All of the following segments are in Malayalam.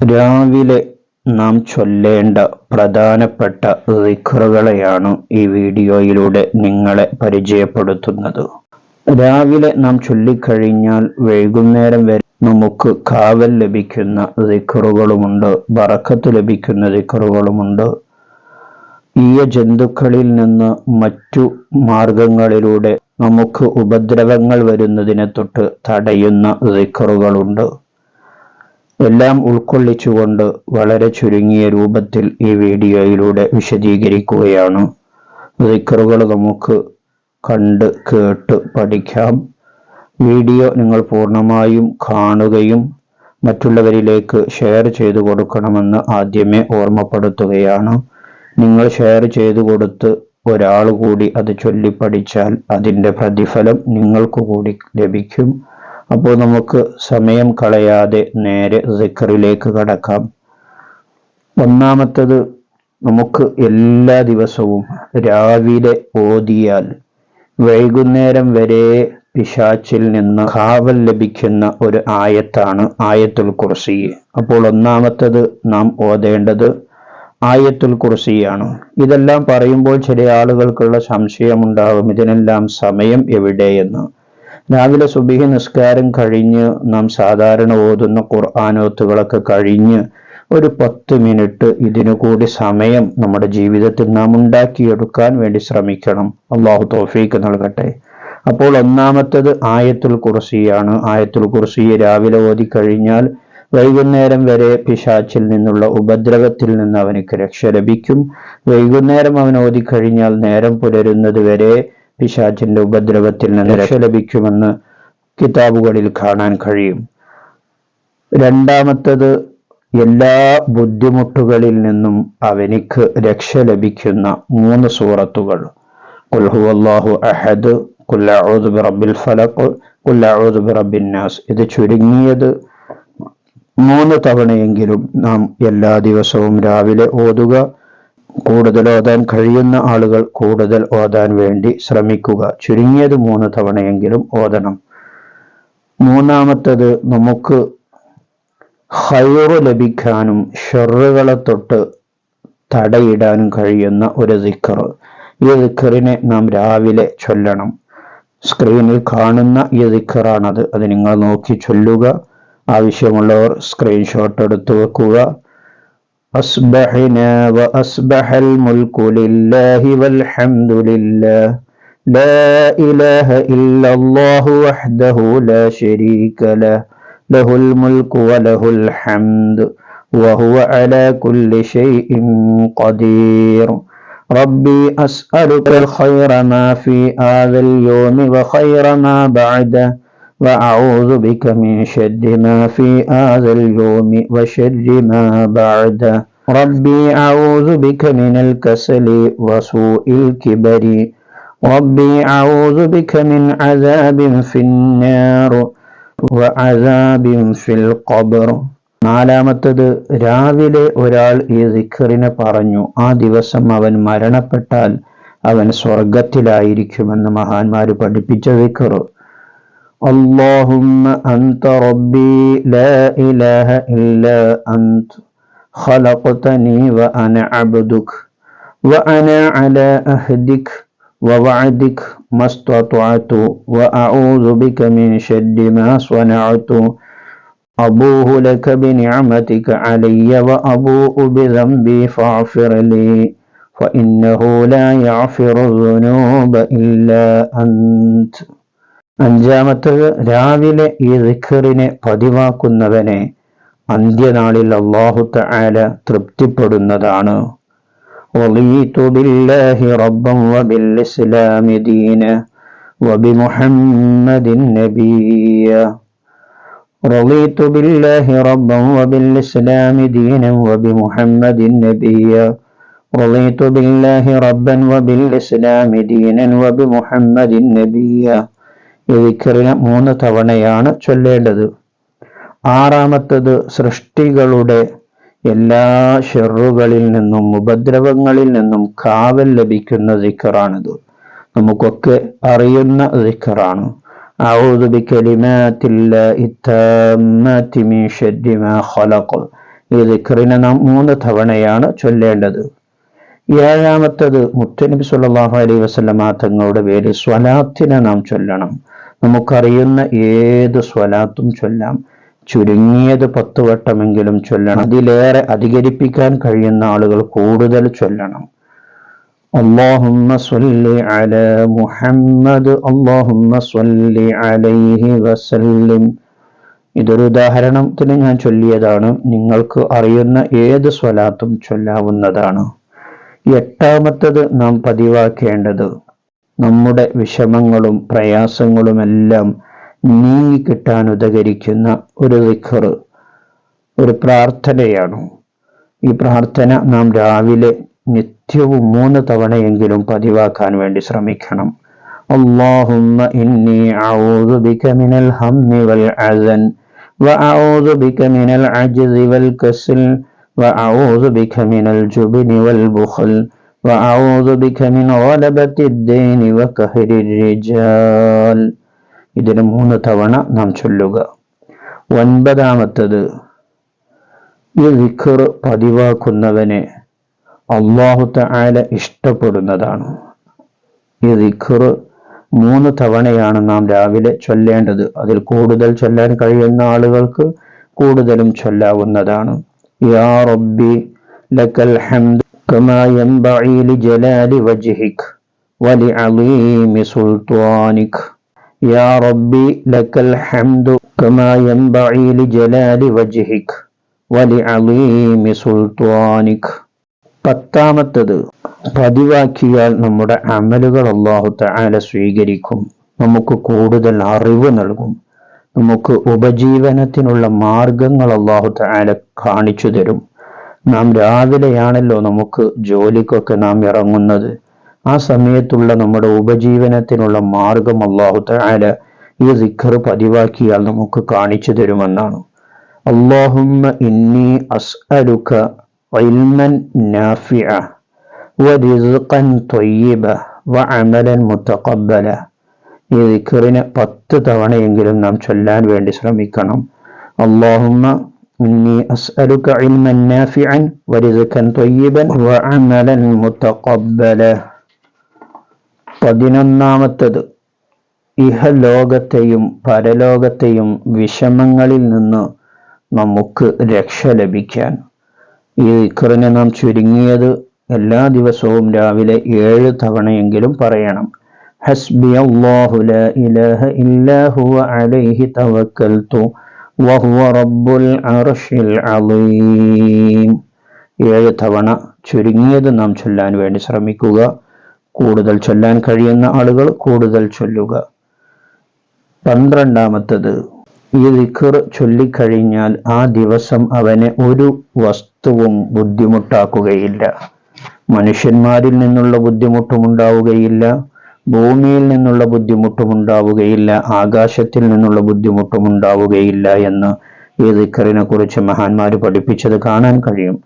രാവിലെ നാം ചൊല്ലേണ്ട പ്രധാനപ്പെട്ട റിഖറുകളെയാണ് ഈ വീഡിയോയിലൂടെ നിങ്ങളെ പരിചയപ്പെടുത്തുന്നത്. രാവിലെ നാം ചൊല്ലിക്കഴിഞ്ഞാൽ വൈകുന്നേരം വരെ നമുക്ക് കാവൽ ലഭിക്കുന്ന റിഖറുകളുമുണ്ട് ബറക്കത്ത് ലഭിക്കുന്ന റിഖറുകളുമുണ്ട് ഈയ ജന്തുക്കളിൽ നിന്ന് മറ്റു മാർഗങ്ങളിലൂടെ നമുക്ക് ഉപദ്രവങ്ങൾ വരുന്നതിനെ തൊട്ട് തടയുന്ന ദിക്റുകളുണ്ട്. എല്ലാം ഉൾക്കൊള്ളിച്ചുകൊണ്ട് വളരെ ചുരുങ്ങിയ രൂപത്തിൽ ഈ വീഡിയോയിലൂടെ വിശദീകരിക്കുകയാണ്. ദിക്കറുകൾ നമുക്ക് കണ്ട് കേട്ട് പഠിക്കാം. വീഡിയോ നിങ്ങൾ പൂർണമായും കാണുകയും മറ്റുള്ളവരിലേക്ക് ഷെയർ ചെയ്തു കൊടുക്കണമെന്ന് ആദ്യമേ ഓർമ്മപ്പെടുത്തുകയാണ്. നിങ്ങൾ ഷെയർ ചെയ്തു കൊടുത്ത് ഒരാൾ കൂടി അത് ചൊല്ലിപ്പഠിച്ചാൽ അതിന്റെ പ്രതിഫലം നിങ്ങൾക്ക് കൂടി ലഭിക്കും. അപ്പോൾ നമുക്ക് സമയം കളയാതെ നേരെ സിക്കറിലേക്ക് കടക്കാം. ഒന്നാമത്തത് നമുക്ക് എല്ലാ ദിവസവും രാവിലെ ഓതിയാൽ വൈകുന്നേരം വരെ പിശാച്ചിൽ നിന്ന് കാവൽ ലഭിക്കുന്ന ഒരു ആയത്താണ് ആയത്തുൽ കുർസി. അപ്പോൾ ഒന്നാമത്തത് നാം ഓതേണ്ടത് ആയത്തുൽ കുർസിയാണ്. ഇതെല്ലാം പറയുമ്പോൾ ചില ആളുകൾക്കുള്ള സംശയമുണ്ടാകും ഇതിനെല്ലാം സമയം എവിടെയെന്ന്. രാവിലെ സുബിഹി നിസ്കാരം കഴിഞ്ഞ് നാം സാധാരണ ഓതുന്ന ഖുർആാനോത്തുകളൊക്കെ കഴിഞ്ഞ് ഒരു പത്ത് മിനിറ്റ് ഇതിനു കൂടി സമയം നമ്മുടെ ജീവിതത്തിൽ നാം ഉണ്ടാക്കിയെടുക്കാൻ വേണ്ടി ശ്രമിക്കണം. അള്ളാഹു തോഫീക്ക് നൽകട്ടെ. അപ്പോൾ ഒന്നാമത്തത് ആയത്തുൽ കുർസിയാണ്. ആയത്തുൽ കുർസി രാവിലെ ഓതി കഴിഞ്ഞാൽ വൈകുന്നേരം വരെ പിശാച്ചിൽ നിന്നുള്ള ഉപദ്രവത്തിൽ നിന്ന് അവനക്ക് രക്ഷ ലഭിക്കും. വൈകുന്നേരം അവൻ ഓതിക്കഴിഞ്ഞാൽ നേരം പുലരുന്നത് വരെ പിശാചിന്റെ ഉപദ്രവത്തിൽ നിന്ന് രക്ഷ ലഭിക്കുമെന്ന് കിതാബുകളിൽ കാണാൻ കഴിയും. രണ്ടാമത്തത് എല്ലാ ബുദ്ധിമുട്ടുകളിൽ നിന്നും അവനിക്ക് രക്ഷ ലഭിക്കുന്ന മൂന്ന് സൂറത്തുകൾ. കുൽഹു അഹദ് കുല്ലഊദ് ബിറബിൽ ഫലഖ് കുല്ലഊദ് ബിറബിൻ നാസ്. ഇത് ചുരുങ്ങിയത് മൂന്ന് തവണയെങ്കിലും നാം എല്ലാ ദിവസവും രാവിലെ ഓതുക കൂടുതൽ ഓതാൻ കഴിയുന്ന ആളുകൾ കൂടുതൽ ഓതാൻ വേണ്ടി ശ്രമിക്കുക. ചുരുങ്ങിയത് മൂന്ന് തവണയെങ്കിലും ഓതണം. മൂന്നാമത്തത് നമുക്ക് ഹൈറ് ലഭിക്കാനും ഷെറുകളെ തൊട്ട് തടയിടാനും കഴിയുന്ന ഒരു ദിക്കർ ഈ ദിക്കറിനെ നാം രാവിലെ ചൊല്ലണം. സ്ക്രീനിൽ കാണുന്ന ഈ ദിക്കറാണത് അത് നിങ്ങൾ നോക്കി ചൊല്ലുക. ആവശ്യമുള്ളവർ സ്ക്രീൻഷോട്ട് എടുത്തു വെക്കുക. أصبحنا وأصبح الملك لله والحمد لله. لا إله إلا الله وحده لا شريك له. له الملك وله الحمد وهو على كل شيء قدير. ربي أسألك الخير ما في هذا اليوم وخير ما بعده. وأعوذ بك من شر ما في هذا اليوم وشر ما بعده ربي أعوذ بك من الكسل وسوء الكبر ربي أعوذ بك من عذاب في النار وعذاب في القبر നാലാമത്തത് രാവിലെ ഒരാൾ ഈ ദിഖറിനെ പറഞ്ഞു ആ ദിവസം അവൻ മരണപ്പെട്ടാൽ അവൻ സ്വർഗത്തിലായിരിക്കുമെന്ന് മഹാന്മാർ പഠിപ്പിച്ച ദിഖറ് اللهم أنت ربي لا إله إلا أنت. خلقتني وأنا عبدك وأنا على أهدك ووعدك ما استطعت وأعوذ بك من شر ما صنعت. أبوه لك بنعمتك علي وأبوء بذنبي فاغفر لي فإنه لا يغفر الذنوب إلا أنت. അഞ്ചാമത്തത് രാവിലെ ഈ ദിഖറിനെ പതിവാക്കുന്നവനെ അന്ത്യനാളിൽ അള്ളാഹു തആല തൃപ്തിപ്പെടുന്നതാണ് رضيت بالله ربا وبالإسلام دينا وبمحمد نبيا رضيت بالله ربا وبالإسلام دينا وبمحمد نبيا رضيت بالله ربا وبالإسلام دينا وبمحمد نبيا ഈ മൂന്ന് തവണയാണ് ചൊല്ലേണ്ടത്. ആറാമത്തത് സൃഷ്ടികളുടെ എല്ലാ ഷെറുകളിൽ നിന്നും ഉപദ്രവങ്ങളിൽ നിന്നും കാവൽ ലഭിക്കുന്ന ദിക്കറാണിത്. നമുക്കൊക്കെ അറിയുന്ന ദിക്കറാണ്. ഈ ദിക്കറിനെ നാം മൂന്ന് തവണയാണ് ചൊല്ലേണ്ടത്. ഏഴാമത്തത് മുത്തനബി സല്ലല്ലാഹു അലൈഹി വസല്ലമ തങ്ങളുടെ പേര് സ്വലാത്തിനെ നാം ചൊല്ലണം നമുക്കറിയുന്ന ഏത് സ്വലാത്തും ചൊല്ലാം ചുരുങ്ങിയത് പത്ത് വട്ടമെങ്കിലും ചൊല്ലണം അതിലേറെ അധികരിപ്പിക്കാൻ കഴിയുന്ന ആളുകൾ കൂടുതൽ ചൊല്ലണം اللهم صل على محمد اللهم صل عليه وسلم ഇതൊരു ഉദാഹരണത്തിന് ഞാൻ ചൊല്ലിയതാണ് നിങ്ങൾക്ക് അറിയുന്ന ഏത് സ്വലാത്തും ചൊല്ലാവുന്നതാണ് എട്ടാമത്തത് നാം പതിവാക്കേണ്ടത് നമ്മുടെ വിഷമങ്ങളും പ്രയാസങ്ങളുമെല്ലാം നീങ്ങിക്കിട്ടാൻ ഉദകരിക്കുന്ന ഒരു വിഖർ ഒരു പ്രാർത്ഥനയാണ് ഈ പ്രാർത്ഥന നാം രാവിലെ നിത്യവും മൂന്ന് തവണയെങ്കിലും പതിവാക്കാൻ വേണ്ടി ശ്രമിക്കണം اللهم إني أعوذ بك من الهم والعزن وأعوذ بك من العجز والكسل وأعوذ بك من الجبن والبخل وأعوذ بك من غلبة الدين وكهر الرجال ഇതിന് മൂന്ന് തവണ നാം ചൊല്ലുക ഒൻപതാമത്തത് ഈ വിഖർ പതിവാക്കുന്നവനെ അള്ളാഹു തആല ഇഷ്ടപ്പെടുന്നതാണ് ഈ ദിഖർ മൂന്ന് തവണയാണ് നാം രാവിലെ ചൊല്ലേണ്ടത് അതിൽ കൂടുതൽ ചൊല്ലാൻ കഴിയുന്ന ആളുകൾക്ക് കൂടുതലും ചൊല്ലാവുന്നതാണ് യാ റബ്ബി ലക്കൽ ഹംദ് كما ينبغي لجلال وجهك ولعظيم سلطانك يا ربي لك الحمد كما ينبغي لجلال وجهك ولعظيم سلطانك പത്താമത്തത് പതിവാക്കിയാൽ നമ്മുടെ അമലുകൾ അള്ളാഹു തആല സ്വീകരിക്കും നമുക്ക് കൂടുതൽ അറിവ് നൽകും നമുക്ക് ഉപജീവനത്തിനുള്ള മാർഗങ്ങൾ അള്ളാഹു തആല കാണിച്ചു തരും നാം രാവിലെയാണല്ലോ നമുക്ക് ജോലിക്കൊക്കെ നാം ഇറങ്ങുന്നത് ആ സമയത്തുള്ള നമ്മുടെ ഉപജീവനത്തിനുള്ള മാർഗം അള്ളാഹു തആല ഈ സിഖർ പതിവാക്കിയാൽ നമുക്ക് കാണിച്ചു തരുമെന്നാണ് അള്ളാഹുമ്മ ഇന്നി അസ്അലുക ഇൽമൻ നാഫിഅ ورزقا طيبا وعملا متقبلا ഈ ദിക്കറിന് പത്ത് തവണയെങ്കിലും നാം ചൊല്ലാൻ വേണ്ടി ശ്രമിക്കണം അള്ളാഹുമ്മ إني أسألك علما نافعا ورزقا طيبا وعملا متقبلا പതിനൊന്നാമത്തത് ഇഹലോകത്തെയും പരലോകത്തെയും വിഷമങ്ങളിൽ നിന്ന് നമുക്ക് രക്ഷ ലഭിക്കാൻ ഈ ഇക്കറിനെ നാം ചുരുങ്ങിയത് എല്ലാ ദിവസവും രാവിലെ ഏഴ് തവണയെങ്കിലും പറയണം ഹസ്ബി ഇലാഹ ഇല്ലാ ഹുവ അലൈഹി തവക്കൽതു വഹുവ റബ്ബുൽ അർഷിൽ അലീം. ഏഴ് തവണ ചുരുങ്ങിയത് നാം ചൊല്ലാൻ വേണ്ടി ശ്രമിക്കുക. കൂടുതൽ ചൊല്ലാൻ കഴിയുന്ന ആളുകൾ കൂടുതൽ ചൊല്ലുക. പന്ത്രണ്ടാമത്തത് ഈ ദിഖർ ചൊല്ലിക്കഴിഞ്ഞാൽ ആ ദിവസം അവനെ ഒരു വസ്തുവും ബുദ്ധിമുട്ടാക്കുകയില്ല. മനുഷ്യന്മാരിൽ നിന്നുള്ള ബുദ്ധിമുട്ടും ഉണ്ടാവുകയില്ല ഭൂമിയിൽ നിന്നുള്ള ബുദ്ധിമുട്ടും ഉണ്ടാവുകയില്ല ആകാശത്തിൽ നിന്നുള്ള ബുദ്ധിമുട്ടും ഉണ്ടാവുകയില്ല എന്ന് ഈ ദിക്കറിനെ കുറിച്ച് മഹാന്മാർ പഠിപ്പിച്ചത് കാണാൻ കഴിയും.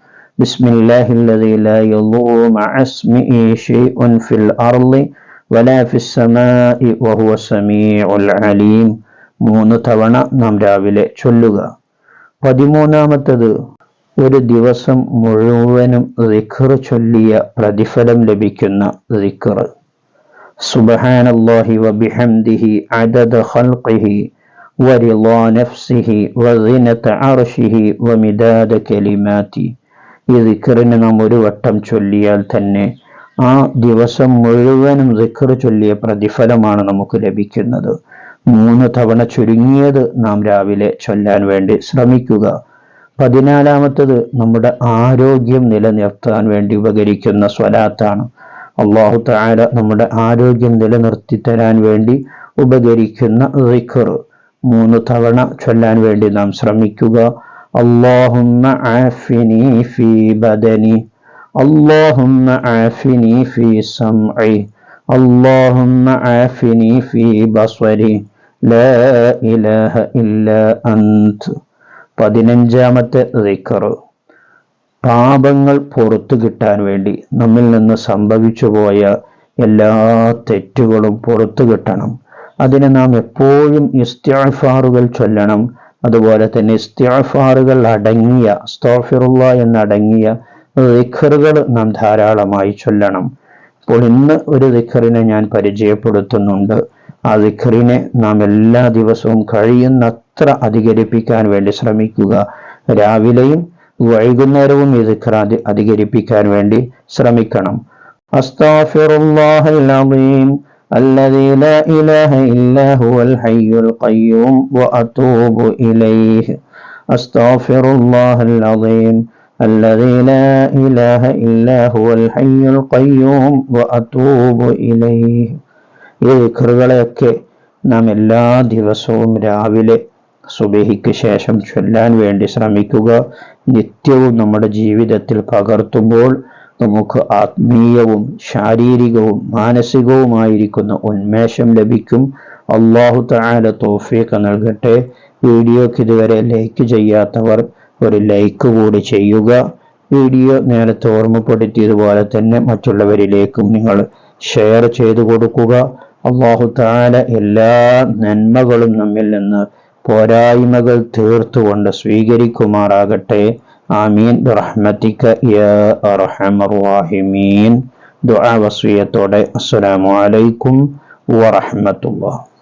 മൂന്ന് തവണ നാം രാവിലെ ചൊല്ലുക. പതിമൂന്നാമത്തത് ഒരു ദിവസം മുഴുവനും ദിഖർ ചൊല്ലിയ പ്രതിഫലം ലഭിക്കുന്ന ദിഖർ സുബ്ഹാനല്ലാഹി വബിഹംദിഹി അദദ ഖൽഖിഹി ورضا نفسه وزنة عرشه ومداد كلماته ഈ ദിക്കറിന് നാം ഒരു വട്ടം ചൊല്ലിയാൽ തന്നെ ആ ദിവസം മുഴുവനും ദിക്കർ ചൊല്ലിയ പ്രതിഫലമാണ് നമുക്ക് ലഭിക്കുന്നത് മൂന്ന് തവണ ചുരുങ്ങിയത് നാം രാവിലെ ചൊല്ലാൻ വേണ്ടി ശ്രമിക്കുക പതിനാലാമത്തത് നമ്മുടെ ആരോഗ്യം നിലനിർത്താൻ വേണ്ടി ഉപകരിക്കുന്ന സ്വലാത്താണ് അള്ളാഹു താര നമ്മുടെ ആരോഗ്യം നിലനിർത്തി തരാൻ വേണ്ടി ഉപകരിക്കുന്ന റിഖർ മൂന്ന് തവണ ചൊല്ലാൻ വേണ്ടി നാം ശ്രമിക്കുക അള്ളാഹുമ്മ ആഫിനി ഫി ബദനി اللهم عافني في سمعي اللهم عافني في بصري لا إله إلا أنت പതിനഞ്ചാമത്തെ ദിക്കർ പാപങ്ങൾ പുറത്തു കിട്ടാൻ വേണ്ടി നമ്മിൽ നിന്ന് സംഭവിച്ചു പോയ എല്ലാ തെറ്റുകളും പുറത്തു കിട്ടണം. അതിനെ നാം എപ്പോഴും ഇസ്ത്യാഫാറുകൾ ചൊല്ലണം. അതുപോലെ തന്നെ ഇസ്ത്യാഫാറുകൾ അടങ്ങിയ സ്തോഫിറുള്ള എന്നടങ്ങിയ ദിഖറുകൾ നാം ധാരാളമായി ചൊല്ലണം. അപ്പോൾ ഇന്ന് ഒരു ദിഖറിനെ ഞാൻ പരിചയപ്പെടുത്തുന്നുണ്ട്. ആ ദിഖറിനെ നാം എല്ലാ ദിവസവും കഴിയുന്നത്ര അധികരിപ്പിക്കാൻ വേണ്ടി ശ്രമിക്കുക. രാവിലെയും വൈകുന്നേരവും ഈ ദിഖർ അധികരിപ്പിക്കാൻ വേണ്ടി ശ്രമിക്കണം അസ്താഫിറുല്ലാഹൽ അലീം الذي لا إله إلا هو الحي القيوم وأتوب إليه أستغفر الله العظيم الذي لا إله إلا هو الحي القيوم وأتوب إليه ഈ ദിക്കറുകളെയൊക്കെ നാം എല്ലാ ദിവസവും രാവിലെ സുബഹിക്ക് ശേഷം ചൊല്ലാൻ വേണ്ടി ശ്രമിക്കുക. നിത്യവും നമ്മുടെ ജീവിതത്തിൽ പകർത്തുമ്പോൾ നമുക്ക് ആത്മീയവും ശാരീരികവും മാനസികവുമായിരിക്കുന്ന ഉന്മേഷം ലഭിക്കും. അള്ളാഹു താല തോഫീക്ക് നൽകട്ടെ. വീഡിയോക്ക് ഇതുവരെ ലൈക്ക് ചെയ്യാത്തവർ ഒരു ലൈക്ക് കൂടി ചെയ്യുക. വീഡിയോ നേരത്തെ ഓർമ്മപ്പെടുത്തിയതുപോലെ തന്നെ മറ്റുള്ളവരിലേക്കും നിങ്ങൾ ഷെയർ ചെയ്തു കൊടുക്കുക. അള്ളാഹു താല എല്ലാ നന്മകളും നമ്മിൽ നിന്ന് പോരായ്മകൾ തീർത്തുകൊണ്ട് സ്വീകരിക്കുമാറാകട്ടെ. ആമീൻ. റഹ്മത്തിക്ക യാ അർഹമർ ദുആ വസിയത്തോടെ അസ്സലാമു അലൈക്കും വറഹ്മത്തുള്ളാഹി.